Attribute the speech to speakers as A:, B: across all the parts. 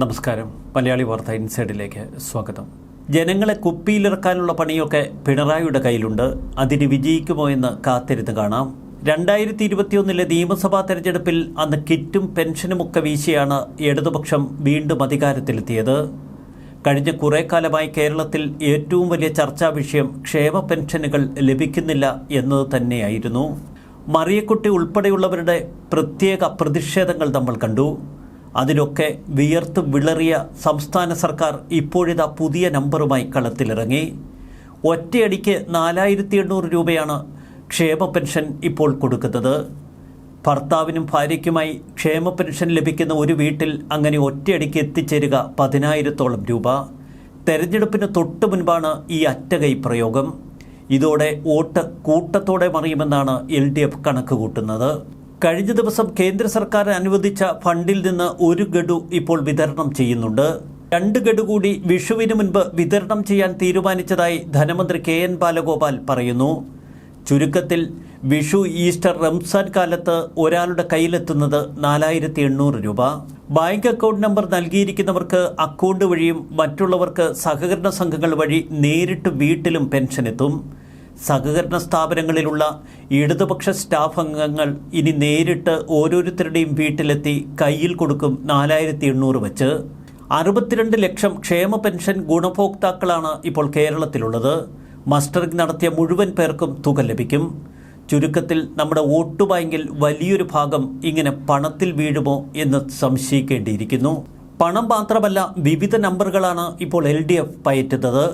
A: നമസ്കാരം. മലയാളി വാർത്ത ഇൻസൈഡിലേക്ക് സ്വാഗതം. ജനങ്ങളെ കുപ്പിയിലിറക്കാനുള്ള പണിയൊക്കെ പിണറായിയുടെ കയ്യിലുണ്ട്. അതിന് വിജയിക്കുമോ എന്ന് കാത്തിരുന്ന് കാണാം. രണ്ടായിരത്തി ഇരുപത്തിയൊന്നിലെ നിയമസഭാ തെരഞ്ഞെടുപ്പിൽ അന്ന് കിറ്റും പെൻഷനുമൊക്കെ വീശിയാണ് ഇടതുപക്ഷം വീണ്ടും അധികാരത്തിലെത്തിയത്. കഴിഞ്ഞ കുറേ കാലമായി കേരളത്തിൽ ഏറ്റവും വലിയ ചർച്ചാ വിഷയം ക്ഷേമ പെൻഷനുകൾ ലഭിക്കുന്നില്ല എന്നത് തന്നെയായിരുന്നു. മറിയക്കുട്ടി ഉൾപ്പെടെയുള്ളവരുടെ പ്രത്യേക പ്രതിഷേധങ്ങൾ നമ്മൾ കണ്ടു. അതിലൊക്കെ വിയർത്ത് വിളറിയ സംസ്ഥാന സർക്കാർ ഇപ്പോഴിതാ പുതിയ നമ്പറുമായി കളത്തിലിറങ്ങി. ഒറ്റയടിക്ക് നാലായിരത്തി എണ്ണൂറ് രൂപയാണ് ക്ഷേമ പെൻഷൻ ഇപ്പോൾ കൊടുക്കുന്നത്. ഭർത്താവിനും ഭാര്യയ്ക്കുമായി ക്ഷേമ പെൻഷൻ ലഭിക്കുന്ന ഒരു വീട്ടിൽ അങ്ങനെ ഒറ്റയടിക്ക് എത്തിച്ചേരുക പതിനായിരത്തോളം രൂപ. തെരഞ്ഞെടുപ്പിന് തൊട്ട് മുൻപാണ് ഈ അറ്റകൈ പ്രയോഗം. ഇതോടെ വോട്ട് കൂട്ടത്തോടെ മറിയുമെന്നാണ് എൽ ഡി എഫ് കണക്ക് കൂട്ടുന്നത് കഴിഞ്ഞ ദിവസം കേന്ദ്ര സർക്കാർ അനുവദിച്ച ഫണ്ടിൽ നിന്ന് ഒരു ഗഡു ഇപ്പോൾ വിതരണം ചെയ്യുന്നുണ്ട്. രണ്ട് ഗഡു കൂടി വിഷുവിന് മുൻപ് വിതരണം ചെയ്യാൻ തീരുമാനിച്ചതായി ധനമന്ത്രി കെ എൻ ബാലഗോപാൽ പറയുന്നു. ചുരുക്കത്തിൽ വിഷു ഈസ്റ്റർ റംസാൻ കാലത്ത് ഒരാളുടെ കയ്യിലെത്തുന്നത് നാലായിരത്തി എണ്ണൂറ് രൂപ. ബാങ്ക് അക്കൗണ്ട് നമ്പർ നൽകിയിരിക്കുന്നവർക്ക് അക്കൗണ്ട് വഴിയും മറ്റുള്ളവർക്ക് സഹകരണ സംഘങ്ങൾ വഴി നേരിട്ട് വീട്ടിലും പെൻഷൻ എത്തും സഹകരണ സ്ഥാപനങ്ങളിലുള്ള ഇടതുപക്ഷ സ്റ്റാഫ് അംഗങ്ങൾ ഇനി നേരിട്ട് ഓരോരുത്തരുടെയും വീട്ടിലെത്തി കയ്യിൽ കൊടുക്കും നാലായിരത്തി എണ്ണൂറ് വച്ച്. അറുപത്തിരണ്ട് ലക്ഷം ക്ഷേമ പെൻഷൻ ഗുണഭോക്താക്കളാണ് ഇപ്പോൾ കേരളത്തിലുള്ളത്. മസ്റ്ററിംഗ് നടത്തിയ മുഴുവൻ പേർക്കും തുക ലഭിക്കും. ചുരുക്കത്തിൽ നമ്മുടെ വോട്ട് ബാങ്കിൽ വലിയൊരു ഭാഗം ഇങ്ങനെ പണത്തിൽ വീഴുമോ എന്ന് സംശയിക്കേണ്ടിയിരിക്കുന്നു. പണം മാത്രമല്ല വിവിധ നമ്പറുകളാണ് ഇപ്പോൾ എൽ ഡി എഫ് പയറ്റുന്നത്.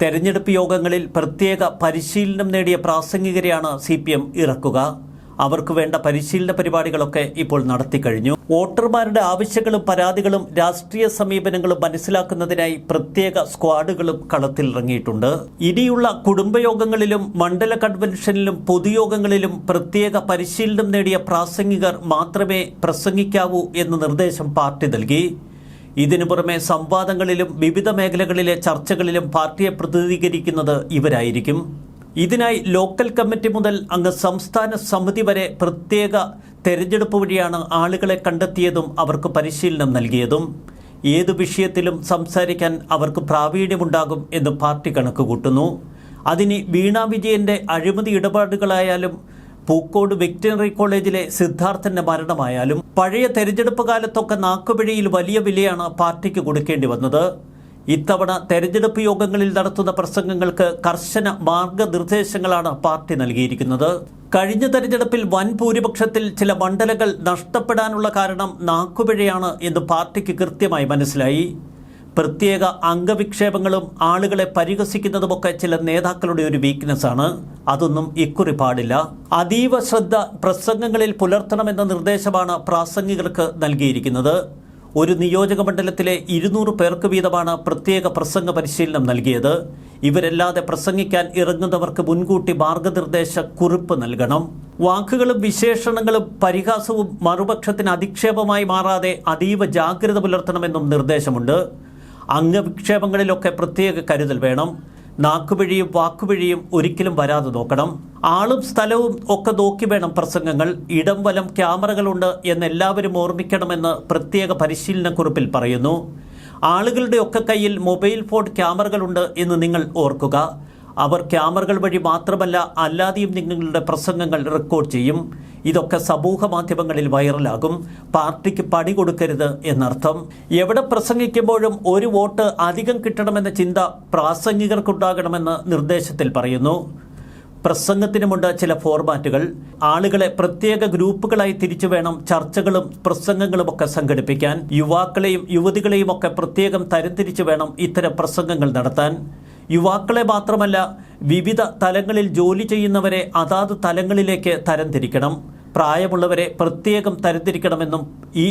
A: തെരഞ്ഞെടുപ്പ് യോഗങ്ങളിൽ പ്രത്യേക പരിശീലനം നേടിയ പ്രാസംഗികരെയാണ് സി പി എം ഇറക്കുക. അവർക്ക് വേണ്ട പരിശീലന പരിപാടികളൊക്കെ ഇപ്പോൾ നടത്തിക്കഴിഞ്ഞു വോട്ടർമാരുടെ ആവശ്യങ്ങളും പരാതികളും രാഷ്ട്രീയ സമീപനങ്ങളും മനസ്സിലാക്കുന്നതിനായി പ്രത്യേക സ്ക്വാഡുകളും കളത്തിലിറങ്ങിയിട്ടുണ്ട്. ഇനിയുള്ള കുടുംബയോഗങ്ങളിലും മണ്ഡല കൺവെൻഷനിലും പൊതുയോഗങ്ങളിലും പ്രത്യേക പരിശീലനം നേടിയ പ്രാസംഗികർ മാത്രമേ പ്രസംഗിക്കാവൂ എന്ന നിർദ്ദേശം പാർട്ടി നൽകി. ഇതിനു പുറമെ സംവാദങ്ങളിലും വിവിധ മേഖലകളിലെ ചർച്ചകളിലും പാർട്ടിയെ പ്രതിനിധീകരിക്കുന്നത് ഇവരായിരിക്കും. ഇതിനായി ലോക്കൽ കമ്മിറ്റി മുതൽ അങ്ങ് സംസ്ഥാന സമിതി വരെ പ്രത്യേക തെരഞ്ഞെടുപ്പ് വഴിയാണ് ആളുകളെ കണ്ടെത്തിയതും അവർക്ക് പരിശീലനം നൽകിയതും. ഏതു വിഷയത്തിലും സംസാരിക്കാൻ അവർക്ക് പ്രാവീണ്യമുണ്ടാകും എന്ന് പാർട്ടി കണക്കുകൂട്ടുന്നു. അതിന് വീണ വിജയന്റെ അഴിമതി ഇടപാടുകളായാലും പൂക്കോട് വെറ്റിനറി കോളേജിലെ സിദ്ധാർത്ഥന്റെ മരണമായാലും പഴയ തെരഞ്ഞെടുപ്പ് കാലത്തൊക്കെ നാക്കുപിഴയിൽ വലിയ വിലയാണ് പാർട്ടിക്ക് കൊടുക്കേണ്ടി വന്നത്. ഇത്തവണ തെരഞ്ഞെടുപ്പ് യോഗങ്ങളിൽ നടത്തുന്ന പ്രസംഗങ്ങൾക്ക് കർശന മാർഗനിർദ്ദേശങ്ങളാണ് പാർട്ടി നൽകിയിരിക്കുന്നത്. കഴിഞ്ഞ തെരഞ്ഞെടുപ്പിൽ വൻ ഭൂരിപക്ഷത്തിൽ ചില മണ്ഡലങ്ങൾ നഷ്ടപ്പെടാനുള്ള കാരണം നാക്കുപിഴയാണ് എന്ന് പാർട്ടിക്ക് കൃത്യമായി മനസ്സിലായി. പ്രത്യേക അംഗവിക്ഷേപങ്ങളും ആളുകളെ പരിഹസിക്കുന്നതുമൊക്കെ ചില നേതാക്കളുടെ ഒരു വീക്ക്നെസ് ആണ്. അതൊന്നും ഇക്കുറി പാടില്ല. അതീവ ശ്രദ്ധ പ്രസംഗങ്ങളിൽ പുലർത്തണമെന്ന നിർദ്ദേശമാണ് പ്രാസംഗികർക്ക് നൽകിയിരിക്കുന്നത്. ഒരു നിയോജക മണ്ഡലത്തിലെ ഇരുന്നൂറ് പേർക്ക് വീതമാണ് പ്രത്യേക പ്രസംഗ പരിശീലനം നൽകിയത്. ഇവരല്ലാതെ പ്രസംഗിക്കാൻ ഇറങ്ങുന്നവർക്ക് മുൻകൂട്ടി മാർഗനിർദ്ദേശ കുറിപ്പ് നൽകണം. വാക്കുകളും വിശേഷണങ്ങളും പരിഹാസവും മറുപക്ഷത്തിന് അധിക്ഷേപമായി മാറാതെ അതീവ ജാഗ്രത പുലർത്തണമെന്നും നിർദ്ദേശമുണ്ട്. അംഗവിക്ഷേപങ്ങളിലൊക്കെ പ്രത്യേക കരുതൽ വേണം. നാക്കുപിഴിയും വാക്കുപിഴിയും ഒരിക്കലും വരാതെ നോക്കണം. ആളും സ്ഥലവും ഒക്കെ നോക്കി വേണം പ്രസംഗങ്ങൾ. ഇടം വലം ക്യാമറകളുണ്ട് എന്നെല്ലാവരും ഓർമ്മിക്കണമെന്ന് പ്രത്യേക പരിശീലനക്കുറിപ്പിൽ പറയുന്നു. ആളുകളുടെ ഒക്കെ കയ്യിൽ മൊബൈൽ ഫോൺ ക്യാമറകളുണ്ട് എന്ന് നിങ്ങൾ ഓർക്കുക. അവർ ക്യാമറകൾ വഴി മാത്രമല്ല അല്ലാതെയും നിങ്ങളുടെ പ്രസംഗങ്ങൾ റെക്കോർഡ് ചെയ്യും. ഇതൊക്കെ സമൂഹ മാധ്യമങ്ങളിൽ വൈറലാകും. പാർട്ടിക്ക് പണി കൊടുക്കരുത് എന്നർത്ഥം. എവിടെ പ്രസംഗിക്കുമ്പോഴും ഒരു വോട്ട് അധികം കിട്ടണമെന്ന ചിന്ത പ്രാസംഗികർക്കുണ്ടാകണമെന്ന് നിർദ്ദേശത്തിൽ പറയുന്നു. പ്രസംഗത്തിനുമുണ്ട് ചില ഫോർമാറ്റുകൾ ആളുകളെ പ്രത്യേക ഗ്രൂപ്പുകളായി തിരിച്ചു വേണം ചർച്ചകളും പ്രസംഗങ്ങളുമൊക്കെ സംഘടിപ്പിക്കാൻ. യുവാക്കളെയും യുവതികളെയും ഒക്കെ പ്രത്യേകം തരംതിരിച്ചു വേണം ഇത്തരം പ്രസംഗങ്ങൾ നടത്താൻ. യുവാക്കളെ മാത്രമല്ല വിവിധ തലങ്ങളിൽ ജോലി ചെയ്യുന്നവരെ അതാത് തലങ്ങളിലേക്ക് തരംതിരിക്കണം. പ്രായമുള്ളവരെ പ്രത്യേകം തരംതിരിക്കണമെന്നും ഈ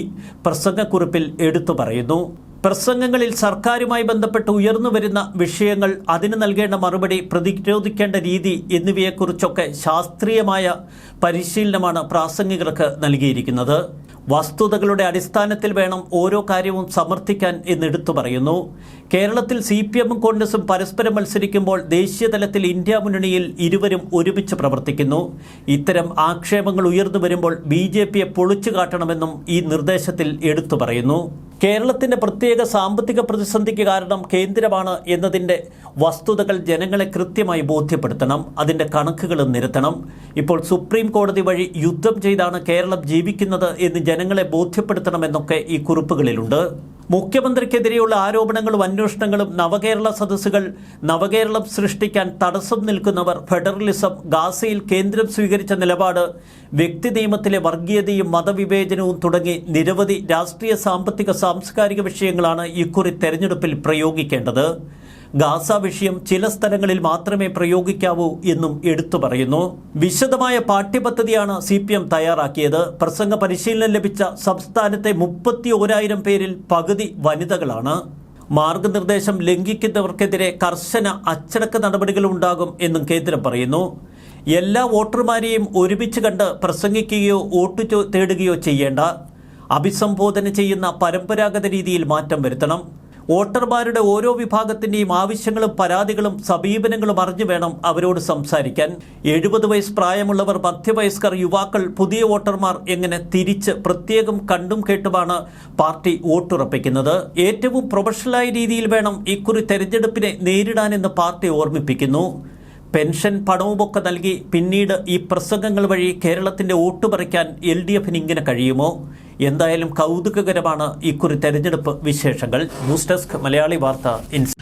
A: പ്രസംഗക്കുറിപ്പിൽ എടുത്തു പറയുന്നു. പ്രസംഗങ്ങളിൽ സർക്കാരുമായി ബന്ധപ്പെട്ട് ഉയർന്നു വരുന്ന വിഷയങ്ങൾ അതിന് നൽകേണ്ട മറുപടി പ്രതിരോധിക്കേണ്ട രീതി എന്നിവയെക്കുറിച്ചൊക്കെ ശാസ്ത്രീയമായ പരിശീലനമാണ് പ്രാസംഗികർക്ക് നൽകിയിരിക്കുന്നത്. വസ്തുതകളുടെ അടിസ്ഥാനത്തിൽ വേണം ഓരോ കാര്യവും സമർത്ഥിക്കാൻ എന്നെടുത്തു പറയുന്നു. കേരളത്തിൽ സി പി എമ്മും കോൺഗ്രസും പരസ്പരം മത്സരിക്കുമ്പോൾ ദേശീയതലത്തിൽ ഇന്ത്യ മുന്നണിയിൽ ഇരുവരും ഒരുമിച്ച് പ്രവർത്തിക്കുന്നു. ഇത്തരം ആക്ഷേപങ്ങൾ ഉയർന്നു വരുമ്പോൾ ബി ജെ പിയെ പൊളിച്ചു കാട്ടണമെന്നും ഈ നിർദ്ദേശത്തിൽ എടുത്തു പറയുന്നു. കേരളത്തിന്റെ പ്രത്യേക സാമ്പത്തിക പ്രതിസന്ധിക്ക് കാരണം കേന്ദ്രമാണ് എന്നതിന്റെ വസ്തുതകൾ ജനങ്ങളെ കൃത്യമായി ബോധ്യപ്പെടുത്തണം അതിന്റെ കണക്കുകൾ നിരത്തണം. ഇപ്പോൾ സുപ്രീം കോടതി വഴി യുദ്ധം ചെയ്താണ് കേരളം ജീവിക്കുന്നത് എന്ന് ജനങ്ങളെ ബോധ്യപ്പെടുത്തണമെന്നൊക്കെ ഈ കുറിപ്പുകളിലുണ്ട്. മുഖ്യമന്ത്രിക്കെതിരെയുള്ള ആരോപണങ്ങളും അന്വേഷണങ്ങളും നവകേരള സദസ്സുകൾ നവകേരളം സൃഷ്ടിക്കാൻ തടസ്സം നിൽക്കുന്നവർ ഫെഡറലിസം ഗാസയിൽ കേന്ദ്രം സ്വീകരിച്ച നിലപാട് വ്യക്തി നിയമത്തിലെ വർഗീയതയും മതവിവേചനവും തുടങ്ങി നിരവധി രാഷ്ട്രീയ സാമ്പത്തിക സാംസ്കാരിക വിഷയങ്ങളാണ് ഇക്കുറി തെരഞ്ഞെടുപ്പിൽ പ്രയോഗിക്കേണ്ടത്. ഗാസ വിഷയം ചില സ്ഥലങ്ങളിൽ മാത്രമേ പ്രയോഗിക്കാവൂ എന്നും എടുത്തു പറയുന്നു. വിശദമായ പാഠ്യപദ്ധതിയാണ് സി പി എം തയ്യാറാക്കിയത്. പ്രസംഗ പരിശീലനം ലഭിച്ച സംസ്ഥാനത്തെ മുപ്പത്തി ഓരായിരം പേരിൽ പകുതി വനിതകളാണ്. മാർഗനിർദ്ദേശം ലംഘിക്കുന്നവർക്കെതിരെ കർശന അച്ചടക്ക നടപടികൾ ഉണ്ടാകും എന്നും കേന്ദ്രം പറയുന്നു. എല്ലാ വോട്ടർമാരെയും ഒരുമിച്ച് കണ്ട് പ്രസംഗിക്കുകയോ വോട്ട് തേടുകയോ ചെയ്യേണ്ട അഭിസംബോധന ചെയ്യുന്ന പരമ്പരാഗത രീതിയിൽ മാറ്റം വരുത്തണം. വോട്ടർമാരുടെ ഓരോ വിഭാഗത്തിന്റെയും ആവശ്യങ്ങളും പരാതികളും സമീപനങ്ങളും അറിഞ്ഞു വേണം അവരോട് സംസാരിക്കാൻ. എഴുപത് വയസ്സ് പ്രായമുള്ളവർ മധ്യവയസ്കർ യുവാക്കൾ പുതിയ വോട്ടർമാർ എങ്ങനെ തിരിച്ച് പ്രത്യേകം കണ്ടും കേട്ടുമാണ് പാർട്ടി വോട്ടുറപ്പിക്കുന്നത്. ഏറ്റവും പ്രൊഫഷണലായ രീതിയിൽ വേണം ഇക്കുറി തെരഞ്ഞെടുപ്പിനെ നേരിടാനെന്ന് പാർട്ടി ഓർമ്മിപ്പിക്കുന്നു. പെൻഷൻ പണവുമൊക്കെ നൽകി പിന്നീട് ഈ പ്രസംഗങ്ങൾ വഴി കേരളത്തിന്റെ വോട്ട് എൽ ഡി എഫിന് ഇങ്ങനെ കഴിയുമോ? എന്തായാലും കൗതുകകരമാണ് ഇക്കുറി തെരഞ്ഞെടുപ്പ് വിശേഷങ്ങൾ. ന്യൂസ് ഡെസ്ക് മലയാളി വാർത്ത ഇൻസ്